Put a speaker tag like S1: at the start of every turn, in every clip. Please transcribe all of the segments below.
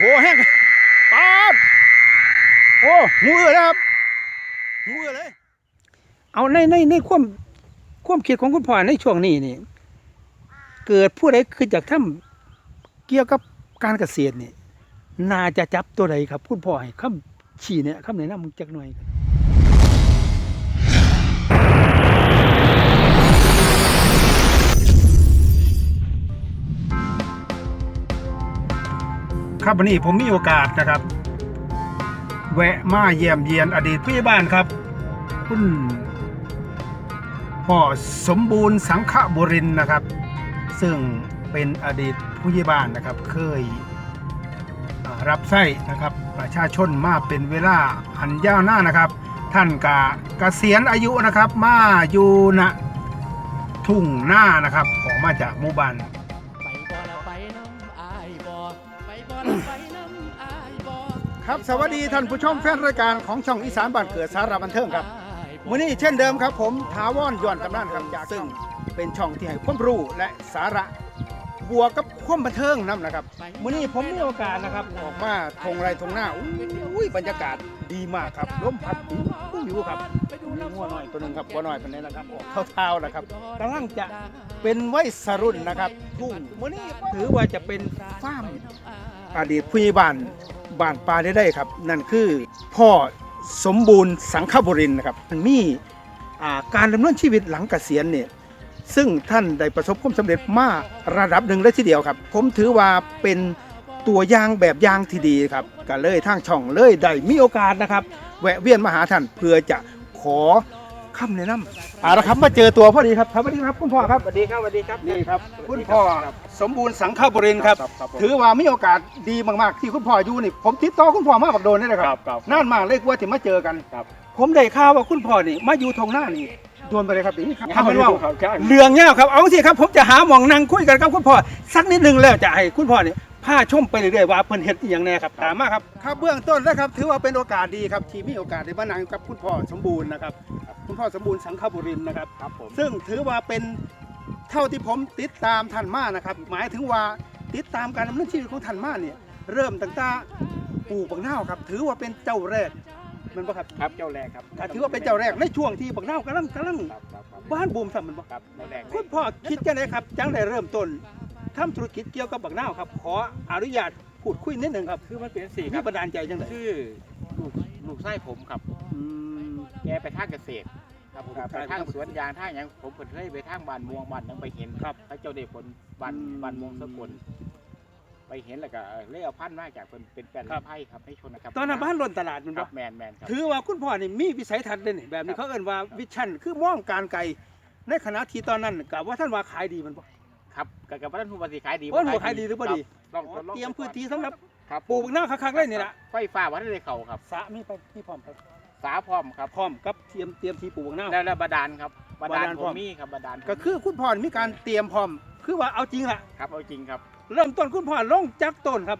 S1: โอ้แห้งปาดโอ้หูอื้อแล้วครับหูอื้อเลย เอาในในในความความคิดของคุณพ่อในช่วงนี้นี่ เกิดผู้ใดคือจากทำเกี่ยวกับการเกษตรนี่น่าจะจับตัวใดครับ คุณพ่อให้คำชี้เนี่ยคำแนะนำจักหน่อยครับ ครับวันนี้ผมมีโอกาสนะครับ แวะมาเยี่ยมเยียนอดีตผู้ใหญ่บ้านครับ คุณพ่อสมบูรณ์สังขบุรินนะครับ ซึ่งเป็นอดีตผู้ใหญ่บ้านนะครับ เคยรับใช้นะครับประชาชนมาเป็นเวลาอันยาวนานนะครับ ท่านกะเกษียณอายุนะครับ มาอยู่ณทุ่งหน้านะครับออกมาจากหมู่บ้าน ครับสวัสดีท่านผู้ชมแฟนรายการของช่องอีสานบ้านเกิดสาระบันเทิงครับมื้อนี้เช่นเดิมครับผมถาวรย้อนตำนานครับจากซึ่งเป็นช่องที่ให้ความรู้และสาระ บวกกับความบันเทิงนํนะครับมื้อนี้ผมมีโอกาสนะครับออกมาทงไรทงหน้าอุ้ยบรรยากาศดีมากครับลมพัดปิ้วอยู่ครับมีงัวหน่อยตัวหนึงครับงัวหน่อยเป็นนี้นะครับออกเท้าๆนะครับกำลังจะเป็นวัยสรุ่นนะครับทุ่งมื้อนี้ถือว่าจะเป็นฟาร์มอดีตผู้ใหญ่บ้านบ้านปลาได้ได้ครับ นั่นคือพ่อสมบูรณ์สังขบุรินทร์นะครับมันมีอ่าการดำเนินชีวิตหลังเกษียณเนี่ย ซึ่งท่านได้ประสบความสำเร็จมากระดับหนึ่งเลยทีเดียวครับ ผมถือว่าเป็นตัวอย่างแบบอย่างที่ดีครับก็เลยทางช่องเลยได้มีโอกาสนะครับ แวะเวียนมาหาท่านเพื่อจะขอคำแนะนำเอาละครับมาเจอตัวพอดีครับสวัสดีครับคุณพ่อครับสวัสดีครับสวัสดีครับนี่ครับคุณพ่อสมบูรณ์สังขบุรินทร์ครับ ถือว่ามีโอกาสดีมากๆที่คุณพ่ออยู่นี่ผมติดต่อคุณพ่อมาบักโดนนี่แหละครับนานมากเลยกว่าที่มาเจอกัน
S2: ครับ
S1: ผมได้ข่าวว่าคุณพ่อนี่มาอยู่ทงหน้านี่ โดนไปเลยครับนี่ครับ
S2: ค
S1: ทำ
S2: รับ
S1: เป็นว่า
S2: ครับใช่
S1: เรื่องเงี้ยครับเอาสิครับผมจะหาหมองนั่งคุยกันกับคุณพ่อสักนิดหนึงแล้วจะให้คุณพ่อนี่พาชมไปเรื่อยๆว่าเพิ่นเฮ็ดอหย่างแน่ครับตามมาครับครับเบื้องต้นนะครับถือว่าเป็นโอกาสดีครับที่มีโอกาสได้มานั่งกับคุณพ่อสมบูรณ์นะครับคุณพ่อสมบูรณ์สังขบุรินทร์นะครับ
S2: ครับผม
S1: ซึ่งถือว่าเป็นเท่าที่ผมติดตามท่านมานะครับ หมายถึงว่าติดตามการดำเนินชีวิตของท่านมาเนี่ยเริ่มตั้งแต่ปลูกบักนาวครับถือว่าเป็นเจ้าแรกแมันบ่ครับ
S2: ครับเจ้าแรกครับ
S1: ก็ถือว่าเป็นเจ้าแรกในช่วงที่บักนาวกำลังกำลัง
S2: ครับครับครับ
S1: บ้านบูมทำมันบ่
S2: ครับเจ้าแรก
S1: คุณพ่อคิดจังไดครับจังได้เริ่มต้นทำธุรกิจเกี่ยวกับบักนาวครับ ขออนุญาตพูดคุยนิดหนึ่งครับ
S2: คือมันเป็นสี่ค
S1: มี
S2: รับ
S1: บันดาลใจจังได
S2: คือลูกลูกไส้ผมครับ
S1: อืม
S2: แกไปทางเกษตร ครับผม
S1: ครับ
S2: ไปทางสวนยางทางหยังผมเคยไปทางบ้านม่วงบ้านหยังไปเห็น
S1: ครับ
S2: พระเจ้าได้ผลบ้าน
S1: อืม
S2: บ้านม่วงสกล ไปเห็นแล้วก็เลยเอาพันธุ์มาจากเป็นเป็นแปลน
S1: ครับ
S2: ไผ่ครับให้ชนนะครับ
S1: ตอนนั้นบ้านล้นตลาดแมัน
S2: ค
S1: บ่
S2: รับแมนแมนครับ
S1: ถือว่าคุณพ่อนี่มีวิสัยทัศน์เด่นแบบนี้
S2: ครับ
S1: เขาเอ่นว่าวิชั่นคือมองการไกลในขณะที่ตอนนั้นกับว่าท่านว่าขายดีมันบ่
S2: ครับกับกับท่านผู้บริขายดี
S1: โอ้ยบ่ขายดีหรือบ่ดี
S2: ครับลองลอง
S1: เตรียมพื้นที่สำหรับ
S2: ครับ
S1: ปลูกหน้าคักๆเลยนี่ล่ะ
S2: ไฟฟ้าวัดได้เขาครับ
S1: สระมีไปมีพร้อมครับ
S2: สาพร้อมครับ
S1: พร้อมกับเตรียมเตรียมที่ปลูกหน้า
S2: แล้วแล้วบาดาลครับบาดาล
S1: บาดาล
S2: ผ
S1: พร้อ
S2: ม
S1: ม
S2: มีครับบาดาลผม
S1: ก็คือคุณพ่อนี่มีการเตรียมพร้อม คือว่าเอาจริงล่ะ
S2: ครับเอาจริงครับ
S1: เริ่มต้นคุณพ่อลงจากต้นครับ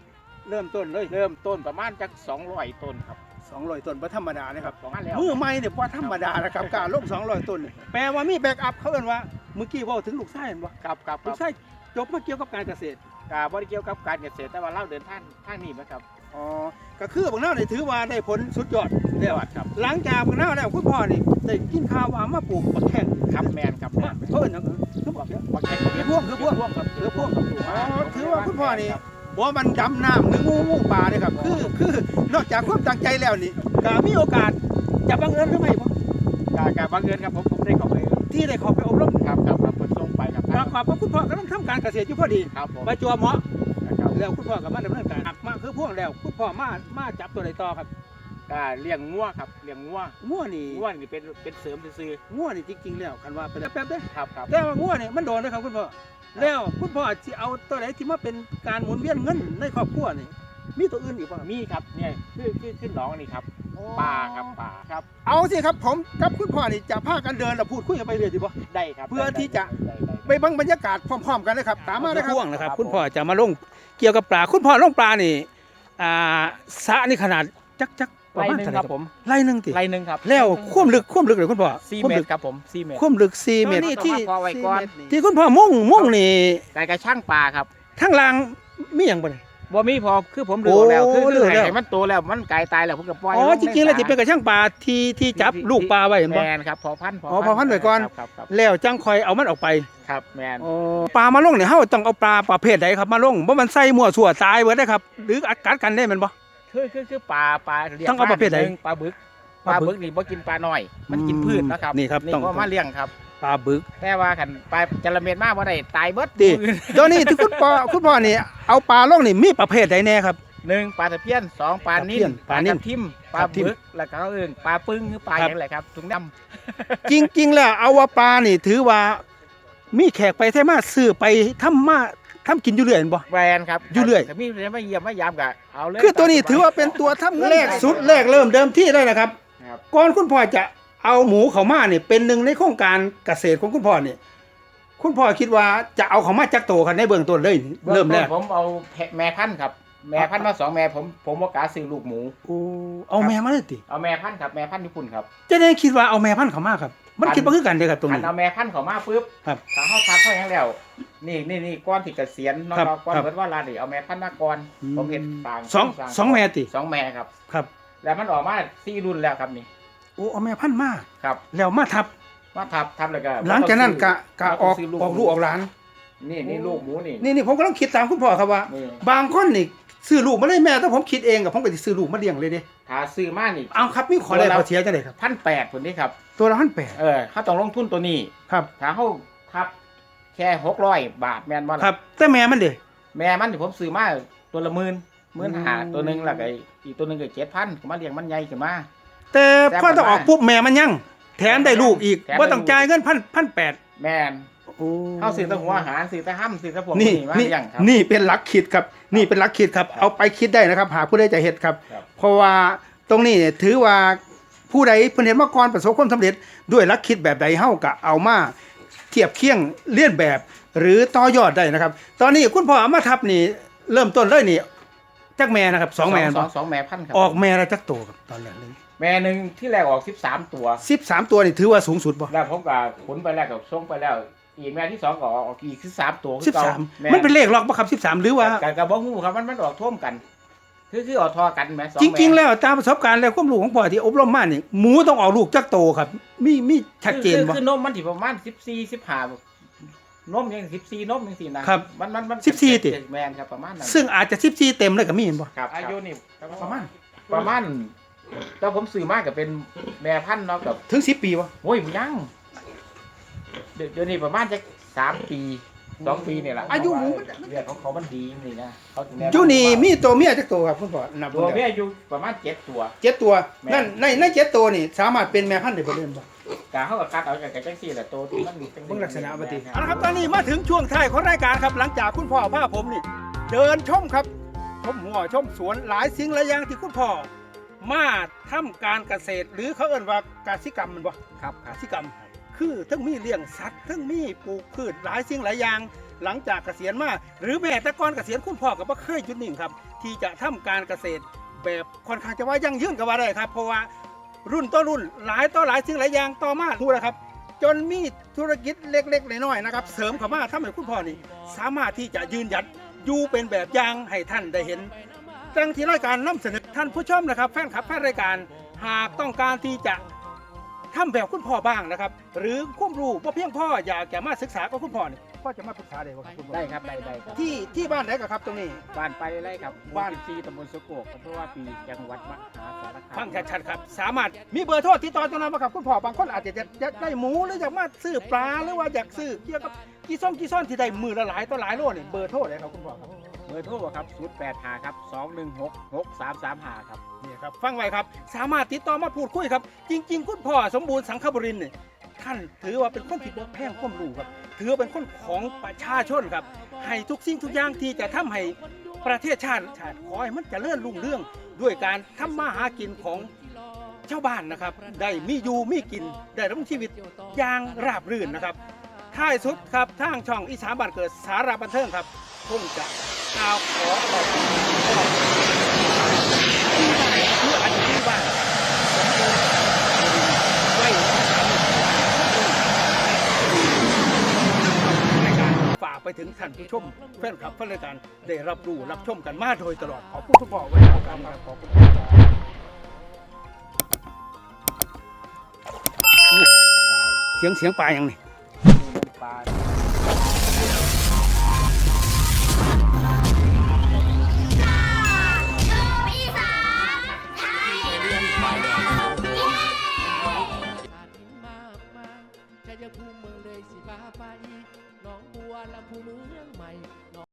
S1: เริ่มต้นเลย
S2: เริ่มต้นประมาณจาก200ต้นครับ
S1: 200ต้นบ่ธรรมดานะครับ
S2: ประมาณแล้ว
S1: มือใหม่เนี่ยบ่ธรรมดานะครับการลง200ต้นนี่แปลว่ามีแบ็กอัพเขาเอิ้นว่าเมื่อกี้เว้าถึงลูกชายเห็นบ่
S2: ครับครับค
S1: ลู
S2: รั
S1: ก
S2: บ
S1: ชายจบมาเกี่ยวกับการเกษตร
S2: กาบริเกี่ยวกับการเกษตรแต่ว่าเล่าเดินทางทางนี้นะครับ
S1: อ๋อก็คือบางนาวนี่ถือว่าได้ผลสุดยอด
S2: เรียกว่าครับ
S1: หลังจากบางนาวแล้วคุณพ่อนี่ได้กินข้าวว่ามาปลูกบักแข้ง
S2: ครับแมนครับแม
S1: มานเพิ่นหยังคือบอกเด้อ
S2: บักแข่ง
S1: คือพวกคือพวก
S2: พ่วงครับ
S1: คือพวก
S2: ครับ
S1: อ๋อถือว่าคุณพ่อนี่บ่มันดำน้ำหรืองูงูปลาเด้ครับคือคือนอกจากความตั้งใจแล้วนี่ก็มีโอกาสจะบังเอิญหรือไม่บ่
S2: กากาบังเอิญครับผมผมได้เข้าไป
S1: ที่ได้เข้าไปอบรม
S2: ครับครับครับเปิดส่งไปครับ
S1: ปรากฏว่าคุณพ่อกำลังทำการเกษตรอยู่พอดี
S2: ครับผม
S1: ประจวบเหมาะ
S2: ครับ
S1: แล้วคุณพ่อก็มาดำเนินการหักมาคือพวกแล้วคุณพ่อมามาจับตัวใดต่อครับ
S2: กาเลี้ยงงัวครับเลี้ยงงัว
S1: งัวนี่
S2: งัวนี่เป็นเป็นเสริมซื่อ
S1: งัวนี่จริงๆแล้วคันว่าเป็นแป๊บๆเด้
S2: ๆครับครับ
S1: แต่ว่างัวนี่มันโดนนะครับคุณพ่อแล้วคุณพ่อสิเอาตัวไหนที่มาเป็นการหมุนเวียนเงินในครอบครัวนี่มีตัวอื่นอีกป่ะ
S2: มีครับเนี่ยคือคือคือหนองนี่ครับปลาครับปลาครับ
S1: เอาสิครับผมกับคุณพ่อนี่จะพากันเดินแล้วพูดคุยกันไปเรื่อยดีป่ะ
S2: ได้ครับ
S1: เพื่อที่จะ
S2: ได้ได้
S1: ไปเบังบรรยากาศพร้อมๆกันเลยครับตามมาเลยครับ
S2: พ่วงนะครับ
S1: คุณพ่อจะมาลงเกี่ยวกับปลา คุณพ่อลงปลานี่อ่าสระนี่ขนาดจักจัก ประ
S2: ไล่
S1: มาณ
S2: หนึ่ง
S1: เท่าไห
S2: ครับผม
S1: ไล่หนึ่งติ
S2: ไล่หนึ่งครับ
S1: แล้วควมลึกควมลึกเลยคุณพ่อ
S2: สี่
S1: คว
S2: เม
S1: ลึ
S2: ต
S1: ก
S2: รครับผมสี่เมตร
S1: ควมลึกสี่เมตร
S2: นี่
S1: ที่
S2: ที่พอไว้ก่อน
S1: ที่คุณพ่อมุ่งมุ่งนี่
S2: ไก่กระช่างปลาครับ
S1: ทั้งรางมีอย่างบ่เนี่ย
S2: บ่มีพอคือผมเลือกแล้ว
S1: โอ้
S2: คือคือ
S1: เลือกแล้ว
S2: ให้มันโตแล้วมันกลายตายแล้วผมก็ปล่อย
S1: อ๋อ
S2: ล
S1: จริงๆแล้ว
S2: ใน
S1: สิเป็นกระช่างปลาที่ที่จับลูกปลาไว้เห็น
S2: แม
S1: บ่
S2: นครับพอพันธุ์
S1: อ๋อพอพันธุ์ไว้ก่อน
S2: ครับครับ
S1: แล้วจังคอยเอามันออกไป
S2: ครับแมน
S1: อ๋อปลามาลงเนี่ยเฮาต้องเอาปลาประเภทใดครับมาลงบ่มันใส่มั่วสั่วตายเบิดได้ครับ หรืออัดกัดกันได้แม่นบ่
S2: คือคือคือปลาปลาลี้ย
S1: ต้องเอาประเภทไหน
S2: หงปลาบึกป
S1: ปลา
S2: ลา
S1: บึ
S2: บึ
S1: ก
S2: กนี่บ่กินปลาน้อย มันกินพืชนะครับ
S1: นี่ครับต้อง
S2: ก็มาเลี้ยงครับ
S1: ปลาบึก
S2: แต่ว่าคันปลาจระเม็ดมากบ่ได้ตายเบิด
S1: ติตัวนี้ที่คุณพ่อคุณพ่อนี่เอาปลาลงนี่มีประเภทใดแน่ครับ
S2: หนึ่งปลาตะเพียนสองปลานิ่
S1: ตะเพียนปลานิ่ม
S2: ทับทิมปลา
S1: ทับทิม
S2: บึกแล้วก็เอิ้นปลาปึ้งหรือปลา
S1: ครับ
S2: อย่างไรครับถุงดำ
S1: จริงๆแล้วเอาว่าปลานี่ถือว่ามีแขกไปไทมาซื้อไปทำมา ทำกินอยู่เรื่อยเห็นบ่
S2: แบรนด์ครับ
S1: อยู่เรื่อย
S2: ถ้ามีเรื่อยมาเยี่ยมมายามกะเอาเลย
S1: คือตัวนี้ถือว่าเป็นตัวทำเงินแรกสุดแรกเริ่มเดิมที่ได้นะครับ
S2: ครับ
S1: ก่อนคุณพ่อจะเอาหมูเขามาเนี่ยเป็นหนึ่งในโครงการเกษตรของคุณพ่อเนี่ยคุณพ่อคิดว่าจะเอาเขามาจักโตกันในเบื้องต้นเลยนี่เริ่มแรก
S2: ผมเอาแพะแม่พันธุ์ครับ แม่พันธุ์มาสองแม่ผมผมว่ากล้าซื้อลูกหมู
S1: โอ้เอาแม่มาเลยติ
S2: เอาแม่พันธุ์ครับแม่พันธุ์ญี่ปุ่นครับ
S1: จะได้คิดว่าเอาแม่พันธุ์เขามาครับ มันคิดว่าคือกันเด้อครับตรง
S2: อัน
S1: นี้
S2: เอาแม่พันธุ์เขามาปุ๊บ
S1: ครับ
S2: ถ้าเขาทักเขาอย่างแล้ว นี่นี่นี่ก้อนที่เกษียณน้อง
S1: ครับ
S2: เราก้อน
S1: ครับ
S2: เบิดว่าลาดิเอาแม่พันธุ์มาก่อน
S1: อืม
S2: ผมเห็นต่าง
S1: สอง
S2: ต่า
S1: สองแม่ติ
S2: สองแม่ครับ
S1: ครับ
S2: แล้วมันออกมาสี่รุ่นแล้วครับนี่
S1: โอ้เอาแม่พันธุ์มา
S2: ครับ
S1: แล้วมาทับ
S2: มาทับทับแล้วก็
S1: หลังจากนั้นกะกะออก
S2: ซื้
S1: ออกลูกออกหลาน
S2: นี่นี่ลูกหมูนี่
S1: นี่นี่ผมก็ต้องคิดตามคุณพ่อครับว่า
S2: นี่
S1: บางคนนี่ ซื้อลูกมาเลยแม่แต่ผมคิดเองกับผมก็สิซื้อลูกมาเลี้ยงเลยเด้
S2: ถ้าซื้อมานี่
S1: เอาครับมีขอได้ขอเสียจังไดครับ
S2: พันแปดคนนี้ครับ
S1: ตัวละพันแปด
S2: เออเขาต้องลงทุนตัวนี้
S1: ครับ
S2: ถ้าเขาทับแค่หกร้อยบาทแมนบอล
S1: ครับ แต่แม่มันเด้
S2: แม่มันที่ผมซื้อมาตัวละหมื่นหมื่นหา
S1: อืม
S2: ตัวหนึ่งแล้วก็อีกตัวหนึ่งก็เจ็ดพันมาเลี้ยงมันใหญ่ขึ้นมา
S1: แต่
S2: แต่
S1: พอต้อง
S2: มัน
S1: ออกปุ๊บแม่มันยังแถมได้ลูกอีก
S2: แถมได้
S1: ว่าต้องจ่ายเงินพันพันแปด
S2: แมน เขาซื้อแตะหัวอาหารซื้อแตะห้ำซื้อแตะพวก
S1: นี่
S2: นี้มา
S1: นี่
S2: เลี้ยงครับ
S1: นี่เป็นหลักคิดครับ นี่เป็นหลักคิดครับ เอาไปคิดได้นะครับ หากผู้ใดจะเฮ็ดครับ
S2: ครับ
S1: เพราะว่าตรงนี้เนี่ยถือว่าผู้ใดเพิ่นเห็นมาก่อนประสบความสำเร็จ ด้วยหลักคิดแบบใดเฮาก็เอามาเทียบเคียงเลียนแบบ หรือต่อยอดได้นะครับ ตอนนี้คุณพ่อเอามาทับนี่เริ่มต้นเลยนี่จักแม่นะครับสองแม่
S2: ส
S1: บ่
S2: องสองแม่พันธุ์ครับ
S1: ออกแม่ละจักโตครับตอนแรกเลย
S2: แม่หนึ่งที่แรกออกสิบสามตัว
S1: 13 ตัวนี่ถือว่าสูงสุดบ่
S2: แล้วผมก็ขนไปแล้วก็ส่งไปแล้ว อีกแม่ที่สองก็ออกอีกสิบสามตัวคือเก่าแ13
S1: มันเป็นเลขล็อกบ่ครับ13หรือว่า
S2: กันกับบ่ฮู้ครับมันมันออกท่วมกัน คือคือออกทอกันแหม่สอง
S1: จริงๆ
S2: แม่
S1: แล้วตามประสบการณ์แล้วความรู้ของพ่อที่อบรมมานี่หมูต้องออกลูกจักโตครับ มีมีชัดเจน
S2: คือ
S1: บ่
S2: คือนมมันสิประมาณ14 15นมยัง14นมจังซี่นะครับมันมันมัน
S1: 14ติ
S2: แม่นครับประมาณนั้น
S1: ซึ่งอาจจะ14เต็มเลยก็มีเห็นบ่
S2: ครับอายุนี่
S1: ประมาณ
S2: ประมาณแต่ผมซื้อมาก็เป็นแม่พันธุ์เนาะกับ
S1: ถึง10ปีบ่
S2: โอ้ยยัง เดี๋ยวเดี๋ยวนี้ประมาณจะสามปีสองปีเนี่ยแหละ
S1: อายุหมู
S2: เรื่องของเขามันดีนี่นะเขาถึงแนะำ
S1: อยู่นี่
S2: ว่า
S1: มีตัวเมียจักโตครับคุณพ่อนับ
S2: ตัว
S1: เบิ่ง
S2: เมี
S1: แล้ว
S2: ยอยู่ประมาณเจ็ดตัว
S1: เจ็ดตัว
S2: แม่
S1: นั่นในในเจ็ดตัวนี่สามารถเป็นแม่พันธุ์ได้บ่เล่นบ่
S2: กาเขาก็คัดเอาจากจังซี่แหละตัวที่มันมีจัง
S1: เบิ่งลักษณะบ่ติ
S2: ค
S1: เอา
S2: รับ
S1: ละครับตอนนี้มาถึงช่วงท้ายของรายการครับหลังจากคุณพ่อพาผมนี่ เดินชมครับ ชมหัวชมสวนหลายสิ่งหลายอย่างที่คุณพ่อมาทำการเกษตรหรือเขาเอิ้นว่ากสิกรรมแมันบ่
S2: ครับค
S1: ก
S2: รับ
S1: สิกรรม คือทั้งมีเลี้ยงสัตว์ทั้งมีปลูกพืชหลายสิ่งหลายอย่าง หลังจากเกษียณมาหรือแม้แต่ก่อนเกษียณคุณพ่อก็บ่เคยหยุดหนิ่งครับ ที่จะทำการเกษตรแบบค่อนข้างจะว่ายั่งยืนก็ว่าได้ครับ เพราะว่ารุ่นต่อรุ่นหลายต่อหลายสิ่งหลายอย่างต่อมาดูนะครับ จนมีธุรกิจเล็กๆน้อยๆนะครับ เสริมเข้ามาทำให้คุณพ่อนี่สามารถที่จะยืนหยัดอยู่เป็นแบบอย่างให้ท่านได้เห็นจังที่รายการนำเสนอท่านผู้ชมนะครับ แฟนคลับแฟนรายการหากต้องการที่จะ ทำแบบคุณพ่อบ้างนะครับ หรือความรู้ว่าเพียงพ่ออยากจะมาศึกษากับคุณพ่อนี่พ่อจะมาปรึกษาได้ไหมครับคุณพ่อ
S2: ได้ครับได้ได้ครับ
S1: ที่ที่บ้านไหนกันครับตรงนี้
S2: บ้านไปไล่ครับ
S1: บ้าน
S2: ซีตำบลสุโกกอำเภอว่าปีจังหวัดมหาสารคาม
S1: ฟังชัดๆครับ สามารถมีเบอร์โทรติดต่อตรงนั้นไหมครับคุณพ่อบางคนอาจจะอยากได้หมูหรืออยากมาซื้อปลาหรือว่าอยากซื้อเกี่ยวกับกีซ่อมกีซ่อนที่ได้มือละหลายต่อหลายโลนี่เบอร์โทรเลยครับคุณพ่อครับ
S2: เบอร์โทรครับ085ครับ216 6335ครับ
S1: นี่ครับฟังไว้ครับ สามารถติดต่อมาพูดคุยครับ จริง ๆ คุณพ่อสมบูรณ์สังขบรินทร์เนี่ยท่านถือว่าเป็นคนที่บ่แพงความรู้ครับ ถือว่าเป็นคนของประชาชนครับ ให้ทุกสิ่งทุกอย่างที่จะทำให้ประเทศชาติชาติขอให้มันจเจริญรุ่งเรื่อง ด้วยการทำมาหากินของชาวบ้านนะครับ ได้มีอยู่มีกินได้ดำรงชีวิตอย่างราบรื่นนะครับท้ายสุดครับทางช่องอีสานบ้านเกิดสาระบันเทิงครับคงจะ กล่าวขอขอต่อที่บ้านเพื่ออาชีพที่บ้านสมบูรณ์ไว้ในการฝากไปถึงท่านผู้ชมแฟนคลับแฟนรายการได้รับรู้รับชมกันมาโดยตลอดขอบคุณทุกพ่อไว้แล้วกันครับขอบคุณเสียงเสียงปลาอย่างนี้
S2: ปลา
S3: ภูมิเมืองเลยสิบาไปหนองบัวลำพูเมืองใหม่